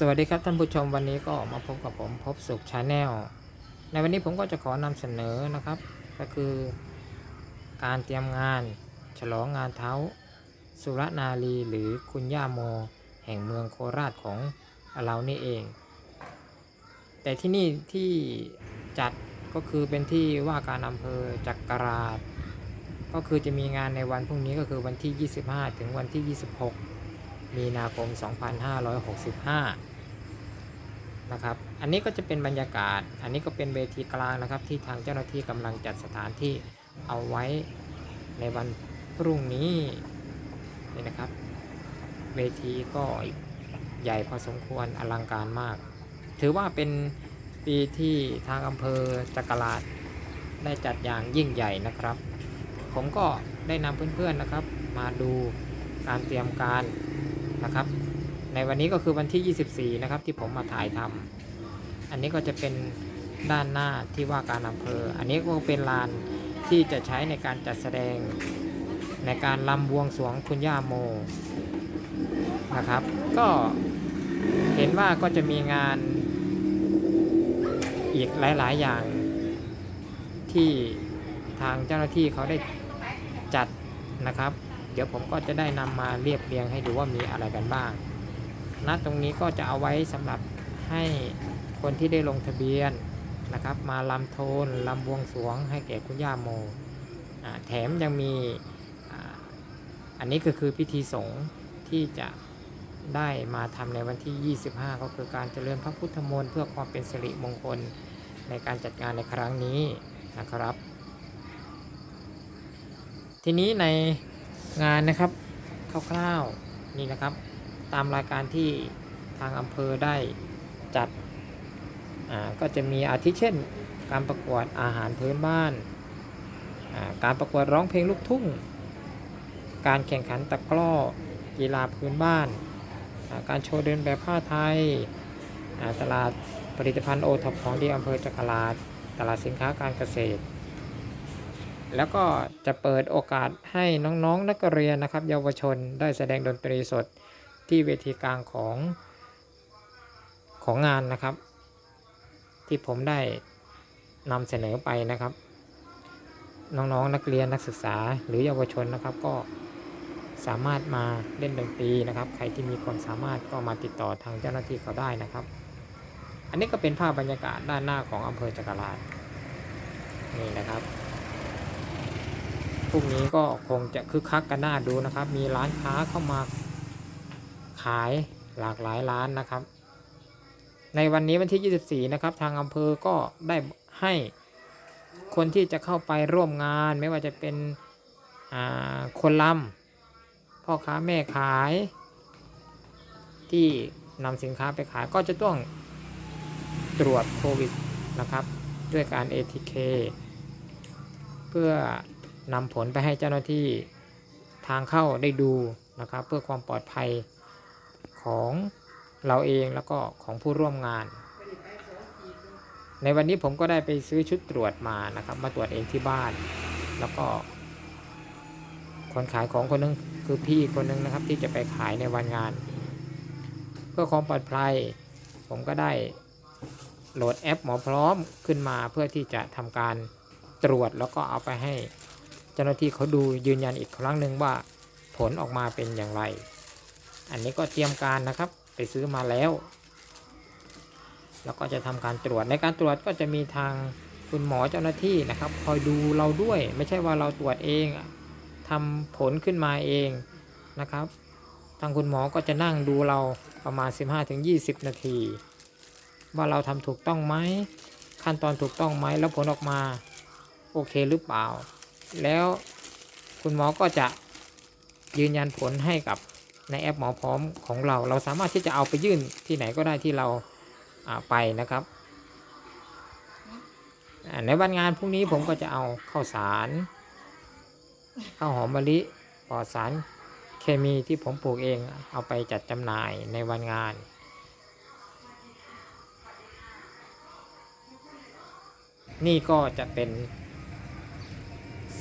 สวัสดีครับท่านผู้ชมวันนี้ก็มาพบกับผมพบสุขชาแนลในวันนี้ผมก็จะขอนำเสนอนะครับ ก็คือ การเตรียมงาน ฉลองงานเท้า สุรนารีหรือคุณย่าโม แห่งเมืองโคราชของเรานี่เอง แต่ที่นี่ที่จัดก็คือเป็นที่ว่าการอำเภอจักราช ก็คือจะมีงานในวันพรุ่งนี้ก็คือวันที่ 25 ถึงวันที่ 26 มีนาคม 2565 นะครับ อันนี้ก็จะเป็นบรรยากาศ อันนี้ก็เป็นเวทีกลางนะครับ ที่ทางเจ้าหน้าที่กำลังจัดสถานที่เอาไว้ในวันพรุ่งนี้นี่นะครับ เวทีก็ใหญ่พอสมควรอลังการมาก ถือว่าเป็นปีที่ทางอำเภอจักราชได้จัดอย่างยิ่งใหญ่นะครับ ผมก็ได้นำเพื่อนๆนะครับ มาดูการเตรียมการ นะครับ ในวันนี้ก็คือวันที่ 24 นะครับ ที่ผมมาถ่ายทำอันนี้ก็จะเป็นด้านหน้าที่ว่าการอำเภอ อันนี้ก็เป็นลานที่จะใช้ในการจัดแสดงในการลำบวงสวงคุณย่าโมนะครับ ก็เห็นว่าก็จะมีงานอีกหลาย ๆ อย่างที่ทางเจ้าหน้าที่เขาได้จัดนะครับ เดี๋ยวผมก็จะได้นำมาเรียบเรียงให้ดูว่ามีอะไรกันบ้างณตรงนี้ก็จะเอาไว้สำหรับให้คนที่ได้ลงทะเบียนนะครับ มาลำโทนลำบวงสวงให้แก่คุณย่าโมแถมยังมีอันนี้ก็คือพิธีสงฆ์ที่จะได้มาทำในวันที่ 25 ก็คือการเจริญพระพุทธมนต์เพื่อความเป็นสิริมงคลในการจัดงานในครั้งนี้นะครับ ทีนี้ใน งานนะครับคร่าวๆนี่นะครับ ตามรายการที่ทางอำเภอได้จัดก็จะมีอาทิเช่น การประกวดอาหารพื้นบ้านาการประกวดร้องเพลงลูกทุ่ง การแข่งขันตะกร้อกีฬาพื้นบ้านาการโชว์เดินแบบผ้าไทย ตลาดผลิตภัณฑ์โอท็อปของดีอำเภอจักราชตลาดสินค้าการเกษตร แล้วก็จะเปิดโอกาสให้น้องๆ นักเรียนนะครับ เยาวชนได้แสดงดนตรีสดที่เวทีกลางของของงานนะครับ ที่ผมได้นำเสนอไปนะครับ น้องๆนนักเรียนนักศึกษาหรือเยาวชนนะครับ ก็สามารถมาเล่นดนตรีนะครับ ใครที่มีความสามารถก็มาติดต่อทางเจ้าหน้าที่เขาได้นะครับ อันนี้ก็เป็นภาพบรรยากาศด้านหน้าของอำเภอจักราชนี่นะครับ รุ่งนี้ก็คงจะคึกคักกันหน่าดูนะครับ มีร้านค้าเข้ามาขายหลากหลายร้านนะครับ ในวันนี้วันที่ 24 นะครับ ทางอำเภอก็ได้ให้คนที่จะเข้าไปร่วมงานไม่ว่าจะเป็นคนลำพ่อค้าแม่ขาย ที่นำสินค้าไปขายก็จะต้องตรวจโควิดนะครับ ด้วยการ ATK เพื่อ นำผลไปให้เจ้าหน้าที่ทางเข้าได้ดูนะครับ เพื่อความปลอดภัยของเราเองแล้วก็ของผู้ร่วมงาน ในวันนี้ผมก็ได้ไปซื้อชุดตรวจมานะครับ มาตรวจเองที่บ้าน แล้วก็ คนขายของคนหนึงคือพี่คนหนึงนะครับ ที่จะไปขายในวันงาน เพื่อความปลอดภัย ผมก็ได้โหลดแอปหมอพร้อมขึ้นมาเพื่อที่จะทำการตรวจแล้วก็เอาไปให้ เจ้าหน้าที่เขาดูยืนยันอีกครั้งหนึ่งว่าผลออกมาเป็นอย่างไร อันนี้ก็เตรียมการนะครับไปซื้อมาแล้ว แล้วก็จะทำการตรวจในการตรวจก็จะมีทางคุณหมอเจ้าหน้าที่นะครับ คอยดูเราด้วย ไม่ใช่ว่าเราตรวจเองอะทำผลขึ้นมาเองนะครับ ทางคุณหมอก็จะนั่งดูเราประมาณ 15-20 นาที ว่าเราทำถูกต้องไหมขั้นตอนถูกต้องไหมแล้วผลออกมา โอเคหรือเปล่า แล้วคุณหมอก็จะยืนยันผลให้กับในแอปหมอพร้อมของเรา เราสามารถที่จะเอาไปยื่นที่ไหนก็ได้ที่เราไปนะครับในวันงานพรุ่งนี้ผมก็จะเอาข้าวสารข้าวหอมมะลิปลอดสารเคมีที่ผมปลูกเองเอาไปจัดจำหน่ายในวันงาน นี่ก็จะเป็น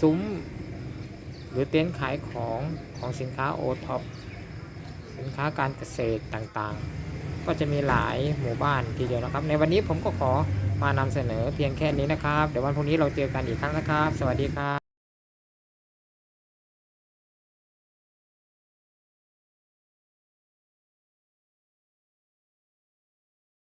ซุ้ม หรือเต็นท์ขายของของสินค้าโอท็อปสินค้าการเกษตรต่างๆ ก็จะมีหลายหมู่บ้านทีเดียวนะครับ ในวันนี้ผมก็ขอมานำเสนอเพียงแค่นี้นะครับ เดี๋ยววันพรุ่งนี้เราเจอกันอีกครั้งนะครับ สวัสดีครับ